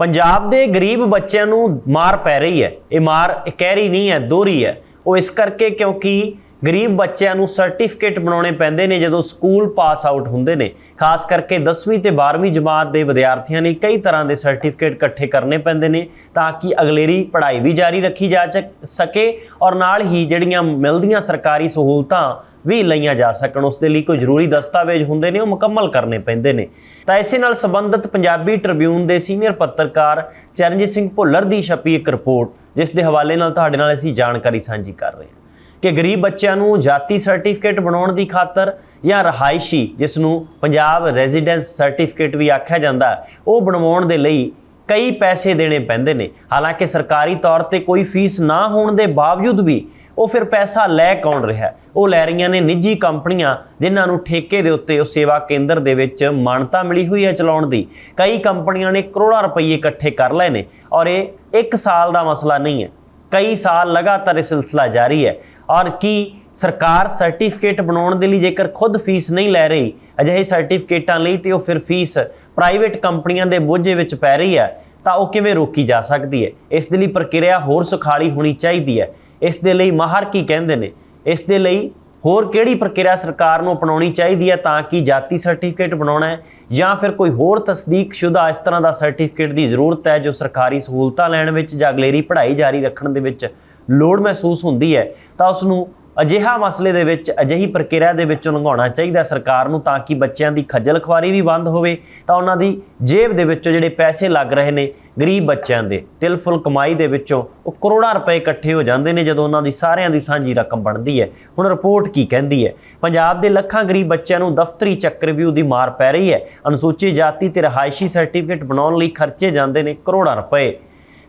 ਪੰਜਾਬ ਦੇ ਗਰੀਬ ਬੱਚਿਆਂ ਨੂੰ ਮਾਰ ਪੈ ਰਹੀ ਹੈ। ਇਹ ਮਾਰ ਕਹਿਰੀ ਨਹੀਂ ਹੈ, ਦੋਹਰੀ ਹੈ। ਉਹ ਇਸ ਕਰਕੇ ਕਿਉਂਕਿ ਗਰੀਬ ਬੱਚਿਆਂ ਨੂੰ ਸਰਟੀਫਿਕੇਟ ਬਣਾਉਣੇ ਪੈਂਦੇ ਨੇ ਜਦੋਂ ਸਕੂਲ ਪਾਸ ਆਊਟ ਹੁੰਦੇ ਨੇ। ਖਾਸ ਕਰਕੇ 10ਵੀਂ ਤੇ 12ਵੀਂ ਜਮਾਤ ਦੇ ਵਿਦਿਆਰਥੀਆਂ ਲਈ ਕਈ ਤਰ੍ਹਾਂ ਦੇ ਸਰਟੀਫਿਕੇਟ ਇਕੱਠੇ ਕਰਨੇ ਪੈਂਦੇ ਨੇ ਤਾਂ ਕਿ ਅਗਲੇਰੀ ਪੜ੍ਹਾਈ ਵੀ ਜਾਰੀ ਰੱਖੀ ਜਾ ਚੱਕ- ਸਕੇ ਔਰ ਨਾਲ ਹੀ ਜਿਹੜੀਆਂ ਮਿਲਦੀਆਂ ਸਰਕਾਰੀ ਸਹੂਲਤਾਂ ਵੀ ਲਈਆਂ ਜਾ ਸਕਣ, ਉਸ ਦੇ ਲਈ ਕੋਈ ਜ਼ਰੂਰੀ ਦਸਤਾਵੇਜ਼ ਹੁੰਦੇ ਨੇ, ਉਹ ਮੁਕੰਮਲ ਕਰਨੇ ਪੈਂਦੇ ਨੇ। ਤਾਂ ਇਸੇ ਨਾਲ ਸੰਬੰਧਿਤ ਪੰਜਾਬੀ ਟ੍ਰਿਬਿਊਨ ਦੇ ਸੀਨੀਅਰ ਪੱਤਰਕਾਰ ਚਰਨਜੀਤ ਸਿੰਘ ਭੁੱਲਰ ਦੀ ਛਪੀ ਇੱਕ ਰਿਪੋਰਟ, ਜਿਸ ਦੇ ਹਵਾਲੇ ਨਾਲ ਤੁਹਾਡੇ ਨਾਲ ਅਸੀਂ ਜਾਣਕਾਰੀ ਸਾਂਝੀ ਕਰ ਰਹੇ ਹਾਂ। ਕਿ ਗਰੀਬ ਬੱਚਿਆਂ ਨੂੰ ਜਾਤੀ ਸਰਟੀਫਿਕੇਟ ਬਣਾਉਣ ਦੀ ਖਾਤਰ ਜਾਂ ਰਹਾਇਸ਼ੀ, ਜਿਸ ਨੂੰ ਪੰਜਾਬ ਰੈਜ਼ੀਡੈਂਸ ਸਰਟੀਫਿਕੇਟ ਵੀ ਆਖਿਆ ਜਾਂਦਾ, ਉਹ ਬਣਵਾਉਣ ਦੇ ਲਈ ਕਈ ਪੈਸੇ ਦੇਣੇ ਪੈਂਦੇ ਨੇ। ਹਾਲਾਂਕਿ ਸਰਕਾਰੀ ਤੌਰ ਤੇ ਕੋਈ ਫੀਸ ਨਾ ਹੋਣ ਦੇ ਬਾਵਜੂਦ ਵੀ ਉਹ ਫਿਰ ਪੈਸਾ ਲੈ ਕੌਣ ਰਿਹਾ? ਉਹ ਲੈ ਰਹੀਆਂ ਨੇ ਨਿੱਜੀ ਕੰਪਨੀਆਂ, ਜਿਨ੍ਹਾਂ ਨੂੰ ਠੇਕੇ ਦੇ ਉੱਤੇ ਉਹ ਸੇਵਾ ਕੇਂਦਰ ਦੇ ਵਿੱਚ ਮਾਨਤਾ ਮਿਲੀ ਹੋਈ ਹੈ ਚਲਾਉਣ ਦੀ। ਕਈ ਕੰਪਨੀਆਂ ਨੇ ਕਰੋੜਾਂ ਰੁਪਏ ਇਕੱਠੇ ਕਰ ਲਏ ਨੇ ਔਰ ਇਹ ਇੱਕ ਸਾਲ ਦਾ ਮਸਲਾ ਨਹੀਂ ਹੈ। ਕਈ ਸਾਲ ਲਗਾਤਾਰ ਇਹ ਸਿਲਸਿਲਾ ਜਾਰੀ ਹੈ। ਔਰ ਕੀ ਸਰਕਾਰ ਸਰਟੀਫਿਕੇਟ ਬਣਾਉਣ ਦੇ ਲਈ ਜੇਕਰ ਖੁਦ ਫੀਸ ਨਹੀਂ ਲੈ ਰਹੀ, ਅਜਿਹੇ ਸਰਟੀਫਿਕੇਟਾਂ ਲਈ ਤੇ ਉਹ ਫਿਰ ਫੀਸ ਪ੍ਰਾਈਵੇਟ ਕੰਪਨੀਆਂ ਦੇ ਬੋਝੇ ਵਿੱਚ ਪੈ ਰਹੀ ਹੈ, ਤਾਂ ਉਹ ਕਿਵੇਂ ਰੋਕੀ ਜਾ ਸਕਦੀ ਹੈ? ਇਸ ਦੇ ਲਈ ਪ੍ਰਕਿਰਿਆ ਹੋਰ ਸੁਖਾਲੀ ਹੋਣੀ ਚਾਹੀਦੀ ਹੈ। ਇਸ ਦੇ ਲਈ ਮਾਹਰ ਕੀ ਕਹਿੰਦੇ ਨੇ? ਇਸ ਦੇ ਲਈ ਹੋਰ ਕਿਹੜੀ ਪ੍ਰਕਿਰਿਆ ਸਰਕਾਰ ਨੂੰ ਅਪਣਾਉਣੀ ਚਾਹੀਦੀ ਹੈ ਤਾਂ ਕਿ ਜਾਤੀ ਸਰਟੀਫਿਕੇਟ ਬਣਾਉਣਾ ਹੈ? ਜਾਂ ਫਿਰ ਕੋਈ ਹੋਰ ਤਸਦੀਕਸ਼ੁਦਾ ਇਸ ਤਰ੍ਹਾਂ ਦਾ ਸਰਟੀਫਿਕੇਟ ਦੀ ਜ਼ਰੂਰਤ ਹੈ ਜੋ ਸਰਕਾਰੀ ਸਹੂਲਤਾਂ ਲੈਣ ਵਿੱਚ ਜਾਂ ਅਗਲੇਰੀ ਪੜ੍ਹਾਈ ਜਾਰੀ ਰੱਖਣ ਦੇ ਵਿੱਚ ਲੋੜ ਮਹਿਸੂਸ ਹੁੰਦੀ ਹੈ, ਤਾਂ ਉਸ ਨੂੰ ਅਜਿਹਾ ਮਸਲੇ ਦੇ ਵਿੱਚ, ਅਜਿਹੀ ਪ੍ਰਕਿਰਿਆ ਦੇ ਵਿੱਚੋਂ ਲੰਘਾਉਣਾ ਚਾਹੀਦਾ ਸਰਕਾਰ ਨੂੰ, ਤਾਂ ਕਿ ਬੱਚਿਆਂ ਦੀ ਖੱਜਲ ਖੁਆਰੀ ਵੀ ਬੰਦ ਹੋਵੇ, ਤਾਂ ਉਹਨਾਂ ਦੀ ਜੇਬ ਦੇ ਵਿੱਚੋਂ ਜਿਹੜੇ ਪੈਸੇ ਲੱਗ ਰਹੇ ਨੇ ਗਰੀਬ ਬੱਚਿਆਂ ਦੇ, ਤਿਲਫੁਲ ਕਮਾਈ ਦੇ ਵਿੱਚੋਂ, ਉਹ ਕਰੋੜਾਂ ਰੁਪਏ ਇਕੱਠੇ ਹੋ ਜਾਂਦੇ ਨੇ ਜਦੋਂ ਉਹਨਾਂ ਦੀ ਸਾਰਿਆਂ ਦੀ ਸਾਂਝੀ ਰਕਮ ਬਣਦੀ ਹੈ। ਹੁਣ ਰਿਪੋਰਟ ਕੀ ਕਹਿੰਦੀ ਹੈ? ਪੰਜਾਬ ਦੇ ਲੱਖਾਂ ਗਰੀਬ ਬੱਚਿਆਂ ਨੂੰ ਦਫ਼ਤਰੀ ਚੱਕਰਵਿਊਹ ਦੀ ਮਾਰ ਪੈ ਰਹੀ ਹੈ। ਅਨੁਸੂਚਿਤ ਜਾਤੀ ਤੇ ਰਹਾਇਸ਼ੀ ਸਰਟੀਫਿਕੇਟ ਬਣਾਉਣ ਲਈ ਖਰਚੇ ਜਾਂਦੇ ਨੇ ਕਰੋੜਾਂ ਰੁਪਏ।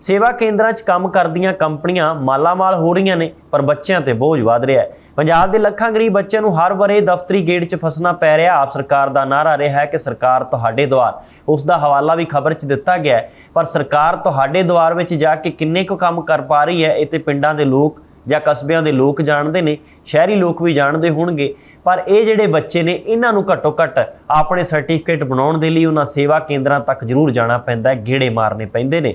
ਸੇਵਾ ਕੇਂਦਰਾਂ 'ਚ ਕੰਮ ਕਰਦੀਆਂ ਕੰਪਨੀਆਂ ਮਾਲਾਮਾਲ ਹੋ ਰਹੀਆਂ ਨੇ, ਪਰ ਬੱਚਿਆਂ ਤੇ ਬੋਝ ਵਧ ਰਿਹਾ ਹੈ। ਪੰਜਾਬ ਦੇ ਲੱਖਾਂ ਗਰੀਬ ਬੱਚਿਆਂ ਨੂੰ ਹਰ ਵਰੇ ਦਫ਼ਤਰੀ ਗੇੜ 'ਚ ਫਸਣਾ ਪੈ ਰਿਹਾ। ਆਪ ਸਰਕਾਰ ਦਾ ਨਾਰਾ ਰਿਹਾ ਹੈ ਕਿ ਸਰਕਾਰ ਤੁਹਾਡੇ ਦੁਆਰ। ਉਸ ਦਾ ਹਵਾਲਾ ਵੀ ਖਬਰ 'ਚ ਦਿੱਤਾ ਗਿਆ ਹੈ, ਪਰ ਸਰਕਾਰ ਤੁਹਾਡੇ ਦੁਆਰ ਵਿੱਚ ਜਾ ਕੇ ਕਿੰਨੇ ਕੁ ਕੰਮ ਕਰ ਪਾ ਰਹੀ ਹੈ, ਇਹ ਤੇ ਪਿੰਡਾਂ ਦੇ ਲੋਕ ਜਾਂ ਕਸਬਿਆਂ ਦੇ ਲੋਕ ਜਾਣਦੇ ਨੇ, ਸ਼ਹਿਰੀ ਲੋਕ ਵੀ ਜਾਣਦੇ ਹੋਣਗੇ। ਪਰ ਇਹ ਜਿਹੜੇ ਬੱਚੇ ਨੇ, ਇਹਨਾਂ ਨੂੰ ਘੱਟੋ ਘੱਟ ਆਪਣੇ ਸਰਟੀਫਿਕੇਟ ਬਣਾਉਣ ਦੇ ਲਈ ਉਹਨਾਂ ਸੇਵਾ ਕੇਂਦਰਾਂ ਤੱਕ ਜ਼ਰੂਰ ਜਾਣਾ ਪੈਂਦਾ ਹੈ, ਗੇੜੇ ਮਾਰਨੇ ਪੈਂਦੇ ਨੇ।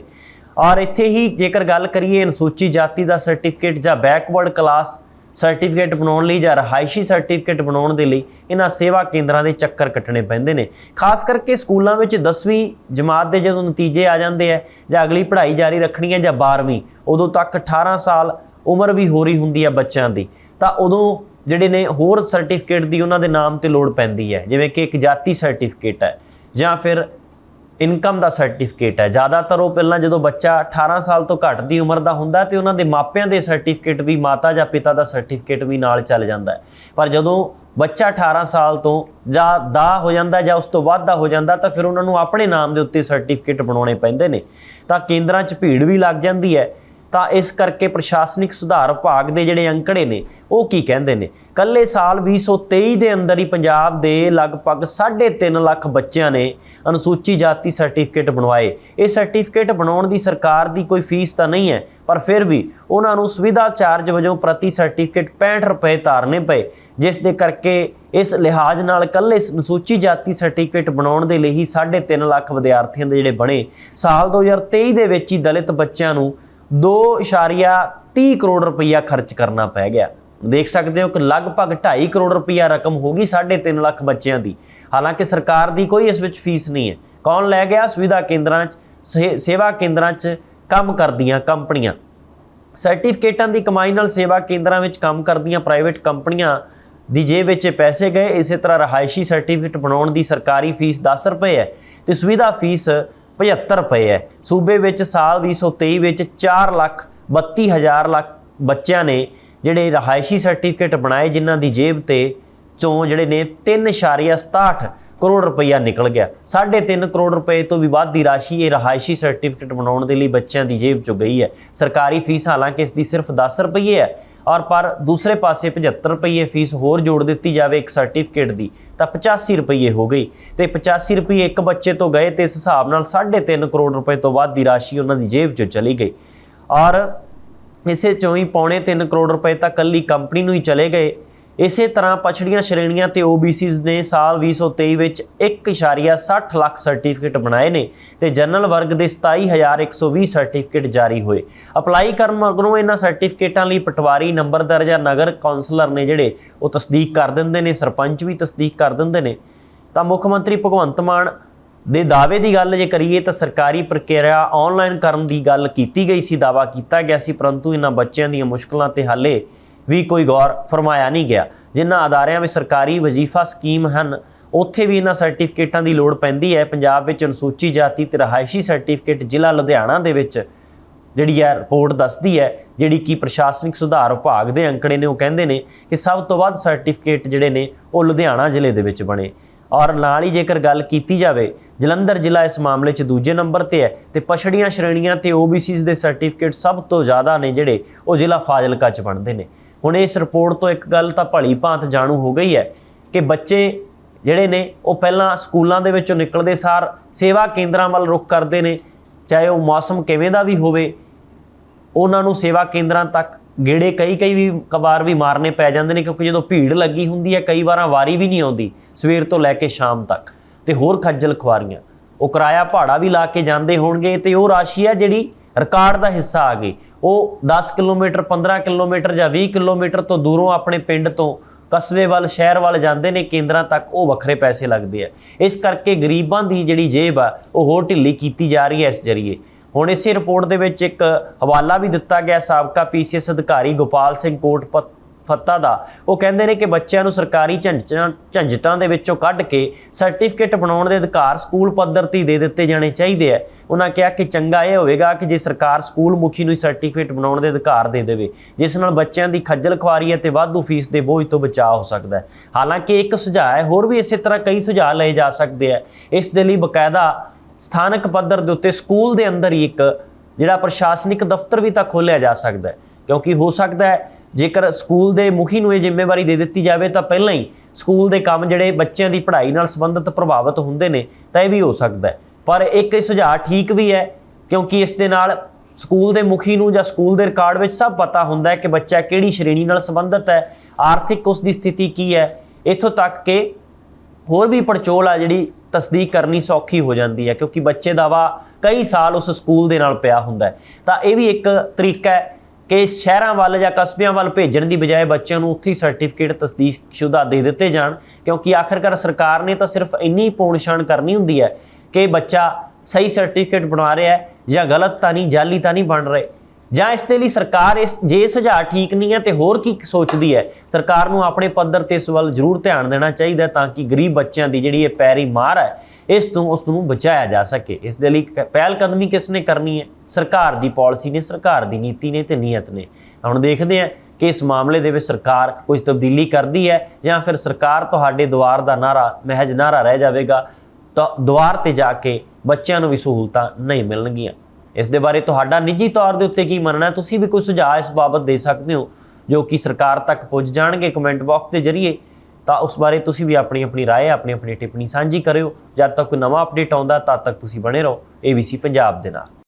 ਔਰ ਇੱਥੇ ਹੀ ਜੇਕਰ ਗੱਲ ਕਰੀਏ ਅਨੁਸੂਚੀ ਜਾਤੀ ਦਾ ਸਰਟੀਫਿਕੇਟ ਜਾਂ ਬੈਕਵਰਡ ਕਲਾਸ ਸਰਟੀਫਿਕੇਟ ਬਣਾਉਣ ਲਈ ਜਾਂ ਰਹਾਇਸ਼ੀ ਸਰਟੀਫਿਕੇਟ ਬਣਾਉਣ ਦੇ ਲਈ ਇਹਨਾਂ ਸੇਵਾ ਕੇਂਦਰਾਂ ਦੇ ਚੱਕਰ ਕੱਟਣੇ ਪੈਂਦੇ ਨੇ। ਖਾਸ ਕਰਕੇ ਸਕੂਲਾਂ ਵਿੱਚ 10ਵੀਂ ਜਮਾਤ ਦੇ ਜਦੋਂ ਨਤੀਜੇ ਆ ਜਾਂਦੇ ਆ ਜਾਂ ਅਗਲੀ ਪੜ੍ਹਾਈ ਜਾਰੀ ਰੱਖਣੀ ਹੈ ਜਾਂ 12ਵੀਂ ਉਦੋਂ ਤੱਕ 18 ਸਾਲ ਉਮਰ ਵੀ ਹੋ ਰਹੀ ਹੁੰਦੀ ਹੈ ਬੱਚਿਆਂ ਦੀ। ਤਾਂ ਉਦੋਂ ਜਿਹੜੇ ਨੇ ਹੋਰ ਸਰਟੀਫਿਕੇਟ ਦੀ ਉਹਨਾਂ ਦੇ ਨਾਮ ਤੇ ਲੋੜ ਪੈਂਦੀ ਹੈ, ਜਿਵੇਂ ਕਿ ਇੱਕ ਜਾਤੀ ਸਰਟੀਫਿਕੇਟ ਹੈ ਜਾਂ ਫਿਰ ਇਨਕਮ ਦਾ ਸਰਟੀਫਿਕੇਟ ਹੈ। ਜ਼ਿਆਦਾਤਰ ਉਹ ਪਹਿਲਾਂ ਜਦੋਂ ਬੱਚਾ 18 ਸਾਲ ਤੋਂ ਘੱਟ ਦੀ ਉਮਰ ਦਾ ਹੁੰਦਾ ਤੇ ਉਹਨਾਂ ਦੇ ਮਾਪਿਆਂ ਦੇ ਸਰਟੀਫਿਕੇਟ ਵੀ ਮਾਤਾ ਜਾਂ ਪਿਤਾ ਦਾ ਸਰਟੀਫਿਕੇਟ ਵੀ ਨਾਲ ਚੱਲ ਜਾਂਦਾ ਹੈ। ਪਰ ਜਦੋਂ ਬੱਚਾ 18 ਸਾਲ ਤੋਂ ਜਾਂ ਦਾ ਹੋ ਜਾਂਦਾ ਜਾਂ ਉਸ ਤੋਂ ਵੱਧ ਦਾ ਹੋ ਜਾਂਦਾ ਤਾਂ ਫਿਰ ਉਹਨਾਂ ਨੂੰ ਆਪਣੇ ਨਾਮ ਦੇ ਉੱਤੇ ਸਰਟੀਫਿਕੇਟ ਬਣਾਉਣੇ ਪੈਂਦੇ ਨੇ। ਤਾਂ ਕੇਂਦਰਾਂ 'ਚ ਭੀੜ ਵੀ ਲੱਗ ਜਾਂਦੀ ਹੈ ਤਾਂ ਇਸ ਕਰਕੇ ਪ੍ਰਸ਼ਾਸਨਿਕ ਸੁਧਾਰ ਵਿਭਾਗ ਦੇ ਜਿਹੜੇ ਅੰਕੜੇ ਨੇ, ਉਹ ਕੀ ਕਹਿੰਦੇ ਨੇ? ਕੱਲੇ ਸਾਲ 2023 ਦੇ ਅੰਦਰ ਹੀ ਪੰਜਾਬ ਦੇ ਲਗਭਗ 3.5 ਲੱਖ ਬੱਚਿਆਂ ਨੇ ਅਨੁਸੂਚੀ ਜਾਤੀ ਸਰਟੀਫਿਕੇਟ ਬਣਵਾਏ। ਇਹ ਸਰਟੀਫਿਕੇਟ ਬਣਾਉਣ ਦੀ ਸਰਕਾਰ ਦੀ ਕੋਈ ਫੀਸ ਤਾਂ ਨਹੀਂ ਹੈ, ਪਰ ਫਿਰ ਵੀ ਉਹਨਾਂ ਨੂੰ ਸੁਵਿਧਾ ਚਾਰਜ ਵਜੋਂ ਪ੍ਰਤੀ ਸਰਟੀਫਿਕੇਟ 65 ਰੁਪਏ ਧਾਰਨੇ ਪਏ, ਜਿਸ ਦੇ ਕਰਕੇ ਇਸ ਲਿਹਾਜ਼ ਨਾਲ ਕੱਲੇ ਅਨੁਸੂਚੀ ਜਾਤੀ ਸਰਟੀਫਿਕੇਟ ਬਣਾਉਣ ਦੇ ਲਈ ਹੀ 3.5 ਲੱਖ ਵਿਦਿਆਰਥੀਆਂ ਦੇ ਜਿਹੜੇ ਬਣੇ, ਸਾਲ 2023 ਦੇ ਵਿੱਚ ਹੀ ਦਲਿਤ ਬੱਚਿਆਂ ਨੂੰ 2.30 ਕਰੋੜ ਰੁਪਈਆ ਖਰਚ ਕਰਨਾ ਪੈ ਗਿਆ। ਦੇਖ ਸਕਦੇ ਹੋ ਕਿ ਲਗਭਗ 2.5 ਕਰੋੜ ਰੁਪਈਆ ਰਕਮ ਹੋਗੀ 3.5 ਲੱਖ ਬੱਚਿਆਂ ਦੀ। ਹਾਲਾਂਕਿ ਸਰਕਾਰ ਦੀ ਕੋਈ ਇਸ ਵਿੱਚ ਫੀਸ ਨਹੀਂ ਹੈ। ਕੌਣ ਲੈ ਗਿਆ? ਸੁਵਿਧਾ ਕੇਂਦਰਾਂ 'ਚ, ਸੇ- ਸੇਵਾ ਕੇਂਦਰਾਂ 'ਚ ਕੰਮ ਕਰਦੀਆਂ ਕੰਪਨੀਆਂ। ਸਰਟੀਫਿਕੇਟਾਂ ਦੀ ਕਮਾਈ ਨਾਲ ਸੇਵਾ ਕੇਂਦਰਾਂ ਵਿੱਚ ਕੰਮ ਕਰਦੀਆਂ ਪ੍ਰਾਈਵੇਟ ਕੰਪਨੀਆਂ ਦੀ ਜੇਬ ਵਿੱਚ ਪੈਸੇ ਗਏ। ਇਸੇ ਤਰ੍ਹਾਂ ਰਹਾਇਸ਼ੀ ਸਰਟੀਫਿਕੇਟ ਬਣਾਉਣ ਦੀ ਸਰਕਾਰੀ ਫੀਸ 10 ਰੁਪਏ ਹੈ। ਤੇ ਸੁਵਿਧਾ ਫੀਸ 75 ਰੁਪਏ ਹੈ। ਸੂਬੇ ਵਿੱਚ ਸਾਲ 2023 ਵਿੱਚ 4 ਲੱਖ 32 ਹਜ਼ਾਰ ਲੱਖ ਬੱਚਿਆਂ ਨੇ ਜਿਹੜੇ ਰਹਾਇਸ਼ੀ ਸਰਟੀਫਿਕੇਟ ਬਣਾਏ, ਜਿਨ੍ਹਾਂ ਦੀ ਜੇਬ ਤੇ ਚੋਂ ਜਿਹੜੇ ਨੇ 3.67 ਕਰੋੜ ਰੁਪਈਆ ਨਿਕਲ ਗਿਆ। 3.5 ਕਰੋੜ ਰੁਪਏ ਤੋਂ ਵੀ ਵੱਧ ਦੀ ਰਾਸ਼ੀ ਇਹ ਰਹਾਇਸ਼ੀ ਸਰਟੀਫਿਕੇਟ ਬਣਾਉਣ ਦੇ ਲਈ ਬੱਚਿਆਂ ਦੀ ਜੇਬ ਚੋਂ ਗਈ ਹੈ। ਸਰਕਾਰੀ ਫੀਸ ਹਾਲਾਂਕਿ ਇਸ ਦੀ ਸਿਰਫ 10 ਰੁਪਏ ਹੈ ਔਰ ਪਰ ਦੂਸਰੇ ਪਾਸੇ 75 ਰੁਪਏ ਫੀਸ ਹੋਰ ਜੋੜ ਦਿੱਤੀ ਜਾਵੇ ਇੱਕ ਸਰਟੀਫਿਕੇਟ ਦੀ, ਤਾਂ 85 ਰੁਪਏ ਹੋ ਗਈ ਤੇ 85 ਰੁਪਏ ਇੱਕ ਬੱਚੇ ਤੋਂ ਗਏ ਤੇ ਇਸ ਹਿਸਾਬ ਨਾਲ 3.5 ਕਰੋੜ ਰੁਪਏ ਤੋਂ ਵੱਧ ਦੀ ਰਾਸ਼ੀ ਉਹਨਾਂ ਦੀ ਜੇਬ 'ਚੋਂ ਚਲੀ ਗਈ। ਔਰ ਇਸੇ ਚੋਂ ਹੀ ਪੌਣੇ 3 ਕਰੋੜ ਰੁਪਏ ਤਾਂ ਕੱਲੀ ਕੰਪਨੀ ਨੂੰ ਹੀ ਚਲੇ ਗਏ। ਇਸੇ ਤਰ੍ਹਾਂ ਪਛੜੀਆਂ ਸ਼੍ਰੇਣੀਆਂ ਤੇ OBCs ਨੇ ਸਾਲ 2023 ਵਿੱਚ 1.60 ਲੱਖ ਸਰਟੀਫਿਕੇਟ ਬਣਾਏ ਨੇ ਤੇ ਜਨਰਲ ਵਰਗ ਦੇ 27120 ਸਰਟੀਫਿਕੇਟ ਜਾਰੀ ਹੋਏ। ਅਪਲਾਈ ਕਰਨ ਮਗਰੋਂ ਇਹਨਾਂ ਸਰਟੀਫਿਕੇਟਾਂ ਲਈ ਪਟਵਾਰੀ ਨੰਬਰਦਾਰ ਜਾਂ ਨਗਰ ਕੌਂਸਲਰ ਨੇ ਜਿਹੜੇ ਉਹ ਤਸਦੀਕ ਕਰ ਦਿੰਦੇ ਨੇ, ਸਰਪੰਚ ਵੀ ਤਸਦੀਕ ਕਰ ਦਿੰਦੇ ਨੇ। ਤਾਂ ਮੁੱਖ ਮੰਤਰੀ ਭਗਵੰਤ ਮਾਨ ਦੇ ਦਾਅਵੇ ਦੀ ਗੱਲ ਜੇ ਕਰੀਏ ਤਾਂ ਸਰਕਾਰੀ ਪ੍ਰਕਿਰਿਆ ਆਨਲਾਈਨ ਕਰਨ ਦੀ ਗੱਲ ਕੀਤੀ ਗਈ ਸੀ, ਦਾਅਵਾ ਕੀਤਾ ਗਿਆ ਸੀ, ਪਰੰਤੂ ਇਹਨਾਂ ਬੱਚਿਆਂ ਦੀਆਂ ਮੁਸ਼ਕਲਾਂ ਤੇ ਹਾਲੇ ਵੀ ਕੋਈ ਗੌਰ ਫਰਮਾਇਆ ਨਹੀਂ ਗਿਆ। ਜਿਨ੍ਹਾਂ ਅਦਾਰਿਆਂ ਵਿੱਚ ਸਰਕਾਰੀ ਵਜ਼ੀਫਾ ਸਕੀਮ ਹਨ, ਉੱਥੇ ਵੀ ਇਹਨਾਂ ਸਰਟੀਫਿਕੇਟਾਂ ਦੀ ਲੋੜ ਪੈਂਦੀ ਹੈ। ਪੰਜਾਬ ਵਿੱਚ ਅਨੁਸੂਚੀ ਜਾਤੀ ਤੇ ਰਹਾਇਸ਼ੀ ਸਰਟੀਫਿਕੇਟ ਜ਼ਿਲ੍ਹਾ ਲੁਧਿਆਣਾ ਦੇ ਵਿੱਚ ਜਿਹੜੀ ਹੈ ਰਿਪੋਰਟ ਦੱਸਦੀ ਹੈ, ਜਿਹੜੀ ਕਿ ਪ੍ਰਸ਼ਾਸਨਿਕ ਸੁਧਾਰ ਵਿਭਾਗ ਦੇ ਅੰਕੜੇ ਨੇ, ਉਹ ਕਹਿੰਦੇ ਨੇ ਕਿ ਸਭ ਤੋਂ ਵੱਧ ਸਰਟੀਫਿਕੇਟ ਜਿਹੜੇ ਨੇ, ਉਹ ਲੁਧਿਆਣਾ ਜ਼ਿਲ੍ਹੇ ਦੇ ਵਿੱਚ ਬਣੇ। ਔਰ ਨਾਲ ਹੀ ਜੇਕਰ ਗੱਲ ਕੀਤੀ ਜਾਵੇ, ਜਲੰਧਰ ਜ਼ਿਲ੍ਹਾ ਇਸ ਮਾਮਲੇ 'ਚ ਦੂਜੇ ਨੰਬਰ ਤੇ ਹੈ ਤੇ ਪਛੜੀਆਂ ਸ਼੍ਰੇਣੀਆਂ ਤੇ OBCs ਦੇ ਸਰਟੀਫਿਕੇਟ ਸਭ ਤੋਂ ਜ਼ਿਆਦਾ ਨੇ ਜਿਹੜੇ, ਉਹ ਜ਼ਿਲ੍ਹਾ ਫਾਜ਼ਿਲਕਾ 'ਚ ਬਣਦੇ ਨੇ। ਹੁਣ ਇਸ ਰਿਪੋਰਟ ਤੋਂ ਇੱਕ ਗੱਲ ਤਾਂ ਭਲੀ ਭਾਂਤ ਜਾਣੂ ਹੋ ਗਈ ਹੈ ਕਿ ਬੱਚੇ ਜਿਹੜੇ ਨੇ, ਉਹ ਪਹਿਲਾਂ ਸਕੂਲਾਂ ਦੇ ਵਿੱਚੋਂ ਨਿਕਲਦੇ ਸਾਰ ਸੇਵਾ ਕੇਂਦਰਾਂ ਵੱਲ ਰੁਖ ਕਰਦੇ ਨੇ, ਚਾਹੇ ਉਹ ਮੌਸਮ ਕਿਵੇਂ ਦਾ ਵੀ ਹੋਵੇ, ਉਹਨਾਂ ਨੂੰ ਸੇਵਾ ਕੇਂਦਰਾਂ ਤੱਕ ਗੇੜੇ ਕਈ ਕਈ ਵੀ ਕਬਾਰ ਵੀ ਮਾਰਨੇ ਪੈ ਜਾਂਦੇ ਨੇ, ਕਿਉਂਕਿ ਜਦੋਂ ਭੀੜ ਲੱਗੀ ਹੁੰਦੀ ਹੈ, ਕਈ ਵਾਰਾਂ ਵਾਰੀ ਵੀ ਨਹੀਂ ਆਉਂਦੀ, ਸਵੇਰ ਤੋਂ ਲੈ ਕੇ ਸ਼ਾਮ ਤੱਕ। ਤੇ ਹੋਰ ਖੱਜਲ ਖੁਆਰੀਆਂ, ਉਹ ਕਿਰਾਇਆ ਭਾੜਾ ਵੀ ਲਾ ਕੇ ਜਾਂਦੇ ਹੋਣਗੇ, ਤੇ ਉਹ ਰਾਸ਼ੀ ਹੈ ਜਿਹੜੀ ਰਿਕਾਰਡ ਦਾ ਹਿੱਸਾ ਆ ਗਈ। ਉਹ 10 ਕਿਲੋਮੀਟਰ 15 ਕਿਲੋਮੀਟਰ ਜਾਂ 20 ਕਿਲੋਮੀਟਰ ਤੋਂ ਦੂਰੋਂ ਆਪਣੇ ਪਿੰਡ ਤੋਂ ਕਸਬੇ ਵੱਲ, ਸ਼ਹਿਰ ਵੱਲ ਜਾਂਦੇ ਨੇ, ਕੇਂਦਰਾਂ ਤੱਕ ਉਹ ਵੱਖਰੇ ਪੈਸੇ ਲੱਗਦੇ ਆ। ਇਸ ਕਰਕੇ ਗਰੀਬਾਂ ਦੀ ਜਿਹੜੀ ਜੇਬ ਆ, ਉਹ ਹੋਰ ਢਿੱਲੀ ਕੀਤੀ ਜਾ ਰਹੀ ਹੈ ਇਸ ਜਰੀਏ। ਹੁਣ ਇਸੇ ਰਿਪੋਰਟ ਦੇ ਵਿੱਚ ਇੱਕ ਹਵਾਲਾ ਵੀ ਦਿੱਤਾ ਗਿਆ। ਸਾਬਕਾ ਪੀਸੀਐਸ ਅਧਿਕਾਰੀ ਗੋਪਾਲ ਸਿੰਘ ਕੋਟ ਪ- ਫੱਤਾ ਦਾ। ਉਹ ਕਹਿੰਦੇ ਨੇ ਕਿ ਬੱਚਿਆਂ ਨੂੰ ਸਰਕਾਰੀ ਝੰਜਟਾਂ ਝੰਜਟਾਂ ਦੇ ਵਿੱਚੋਂ ਕੱਢ ਕੇ ਸਰਟੀਫਿਕੇਟ ਬਣਾਉਣ ਦੇ ਅਧਿਕਾਰ ਸਕੂਲ ਪੱਧਰ ਤੇ ਦੇ ਦਿੱਤੇ ਜਾਣੇ ਚਾਹੀਦੇ ਆ। ਉਹਨਾਂ ਕਿਹਾ ਕਿ ਚੰਗਾ ਇਹ ਹੋਵੇਗਾ ਕਿ ਜੇ ਸਰਕਾਰ ਸਕੂਲ ਮੁਖੀ ਨੂੰ ਹੀ ਸਰਟੀਫਿਕੇਟ ਬਣਾਉਣ ਦੇ ਅਧਿਕਾਰ ਦੇ ਦੇਵੇ, ਜਿਸ ਨਾਲ ਬੱਚਿਆਂ ਦੀ ਖੱਜਲ ਖੁਆਰੀ ਅਤੇ ਵਾਧੂ ਫੀਸ ਦੇ ਬੋਝ ਤੋਂ ਬਚਾਅ ਹੋ ਸਕਦਾ ਹੈ। ਹਾਲਾਂਕਿ ਇੱਕ ਸੁਝਾਅ ਹੈ, ਹੋਰ ਵੀ ਇਸੇ ਤਰ੍ਹਾਂ ਕਈ ਸੁਝਾਅ ਲਏ ਜਾ ਸਕਦੇ ਆ। ਇਸ ਦੇ ਲਈ ਬਕਾਇਦਾ ਸਥਾਨਕ ਪੱਧਰ ਦੇ ਉੱਤੇ ਸਕੂਲ ਦੇ ਅੰਦਰ ਹੀ ਇੱਕ ਜਿਹੜਾ ਪ੍ਰਸ਼ਾਸਨਿਕ ਦਫ਼ਤਰ ਵੀ ਤਾਂ ਖੋਲ੍ਹਿਆ ਜਾ ਸਕਦਾ ਹੈ, ਕਿਉਂਕਿ ਹੋ ਸਕਦਾ ਹੈ ਜੇਕਰ ਸਕੂਲ ਦੇ ਮੁਖੀ ਨੂੰ ਇਹ ਜ਼ਿੰਮੇਵਾਰੀ ਦੇ ਦਿੱਤੀ ਜਾਵੇ, ਤਾਂ ਪਹਿਲਾਂ ਹੀ ਸਕੂਲ ਦੇ ਕੰਮ ਜਿਹੜੇ ਬੱਚਿਆਂ ਦੀ ਪੜ੍ਹਾਈ ਨਾਲ ਸੰਬੰਧਿਤ ਪ੍ਰਭਾਵਿਤ ਹੁੰਦੇ ਨੇ, ਤਾਂ ਇਹ ਵੀ ਹੋ ਸਕਦਾ ਹੈ। ਪਰ ਇੱਕ ਸੁਝਾਅ ਠੀਕ ਵੀ ਹੈ, ਕਿਉਂਕਿ ਇਸ ਦੇ ਨਾਲ ਸਕੂਲ ਦੇ ਮੁਖੀ ਨੂੰ ਜਾਂ ਸਕੂਲ ਦੇ ਰਿਕਾਰਡ ਵਿੱਚ ਸਭ ਪਤਾ ਹੁੰਦਾ ਹੈ ਕਿ ਬੱਚਾ ਕਿਹੜੀ ਸ਼੍ਰੇਣੀ ਨਾਲ ਸੰਬੰਧਿਤ ਹੈ, ਆਰਥਿਕ ਉਸ ਦੀ ਸਥਿਤੀ ਕੀ ਹੈ। ਇੱਥੋਂ ਤੱਕ ਕਿ ਹੋਰ ਵੀ ਪੜਚੋਲ ਆ ਜਿਹੜੀ ਤਸਦੀਕ ਕਰਨੀ ਸੌਖੀ ਹੋ ਜਾਂਦੀ ਹੈ, ਕਿਉਂਕਿ ਬੱਚੇ ਦਾ ਵਾ ਕਈ ਸਾਲ ਉਸ ਸਕੂਲ ਦੇ ਨਾਲ ਪਿਆ ਹੁੰਦਾ ਹੈ। ਤਾਂ ਇਹ ਵੀ ਇੱਕ ਤਰੀਕਾ ਹੈ ਕਿ ਸ਼ਹਿਰਾਂ ਵੱਲ ਜਾਂ ਕਸਬਿਆਂ ਵੱਲ ਭੇਜਣ ਦੀ ਬਜਾਏ ਬੱਚਿਆਂ ਨੂੰ ਉੱਥੇ ਹੀ ਸਰਟੀਫਿਕੇਟ ਤਸਦੀਕਸ਼ੁਦਾ ਦੇ ਦਿੱਤੇ ਜਾਣ। ਕਿਉਂਕਿ ਆਖਰਕਾਰ ਸਰਕਾਰ ਨੇ ਤਾਂ ਸਿਰਫ ਇੰਨੀ ਪੌਣਛਾਣ ਕਰਨੀ ਹੁੰਦੀ ਹੈ ਕਿ ਬੱਚਾ ਸਹੀ ਸਰਟੀਫਿਕੇਟ ਬਣਾ ਰਿਹਾ ਹੈ ਜਾਂ ਗਲਤ ਤਾਂ ਨਹੀਂ, ਜਾਲੀ ਤਾਂ ਨਹੀਂ ਬਣ ਰਹੇ। ਜਾਂ ਇਸ ਦੇ ਲਈ ਸਰਕਾਰ ਇਸ ਜੇ ਸੁਝਾਅ ਠੀਕ ਨਹੀਂ ਹੈ ਤੇ ਹੋਰ ਕੀ ਸੋਚਦੀ ਹੈ? ਸਰਕਾਰ ਨੂੰ ਆਪਣੇ ਪੱਧਰ ਤੇ ਇਸ ਵੱਲ ਜ਼ਰੂਰ ਧਿਆਨ ਦੇਣਾ ਚਾਹੀਦਾ ਤਾਂ ਕਿ ਗਰੀਬ ਬੱਚਿਆਂ ਦੀ ਜਿਹੜੀ ਇਹ ਪੈਰੀ ਮਾਰ ਹੈ, ਇਸ ਤੋਂ ਉਸ ਨੂੰ ਬਚਾਇਆ ਜਾ ਸਕੇ। ਇਸ ਦੇ ਲਈ ਕ- ਪਹਿਲ ਕਦਮੀ ਕਿਸ ਨੇ ਕਰਨੀ ਹੈ? ਸਰਕਾਰ ਦੀ ਪਾਲਿਸੀ ਨੇ, ਸਰਕਾਰ ਦੀ ਨੀਤੀ ਨੇ ਤੇ ਨੀਅਤ ਨੇ। ਹੁਣ ਦੇਖਦੇ ਹਾਂ ਕਿ ਇਸ ਮਾਮਲੇ ਦੇ ਵਿੱਚ ਸਰਕਾਰ ਕੁਝ ਤਬਦੀਲੀ ਕਰਦੀ ਹੈ ਜਾਂ ਫਿਰ ਸਰਕਾਰ ਤੁਹਾਡੇ ਦੁਆਰ ਦਾ ਨਾਰਾ, ਮਹਿਜ ਨਾਰਾ ਰਹਿ ਜਾਵੇਗਾ ਤਾਂ ਦੁਆਰ ਤੇ ਜਾ ਕੇ ਬੱਚਿਆਂ ਨੂੰ ਵੀ ਸਹੂਲਤਾਂ ਨਹੀਂ ਮਿਲਣਗੀਆਂ। ਇਸ ਦੇ ਬਾਰੇ ਤੁਹਾਡਾ ਨਿੱਜੀ ਤੌਰ ਦੇ ਉੱਤੇ ਕੀ ਮੰਨਣਾ ਹੈ ਤੁਸੀਂ ਵੀ ਕੋਈ ਸੁਝਾਅ ਇਸ ਬਾਬਤ ਦੇ ਸਕਦੇ ਹੋ ਜੋ ਕਿ ਸਰਕਾਰ ਤੱਕ ਪਹੁੰਚ ਜਾਣਗੇ ਕਮੈਂਟ ਬਾਕਸ ਦੇ ਜ਼ਰੀਏ ਤਾਂ ਉਸ ਬਾਰੇ ਤੁਸੀਂ ਵੀ ਆਪਣੀ ਆਪਣੀ رائے ਆਪਣੀ ਆਪਣੀ ਟਿੱਪਣੀ ਸਾਂਝੀ ਕਰਿਓ ਜਦ ਤੱਕ ਕੋਈ ਨਵਾਂ ਅਪਡੇਟ ਆਉਂਦਾ ਤਦ ਤੱਕ ਤੁਸੀਂ ਬਣੇ ਰਹੋ ABC ਪੰਜਾਬ ਦੇ ਨਾਲ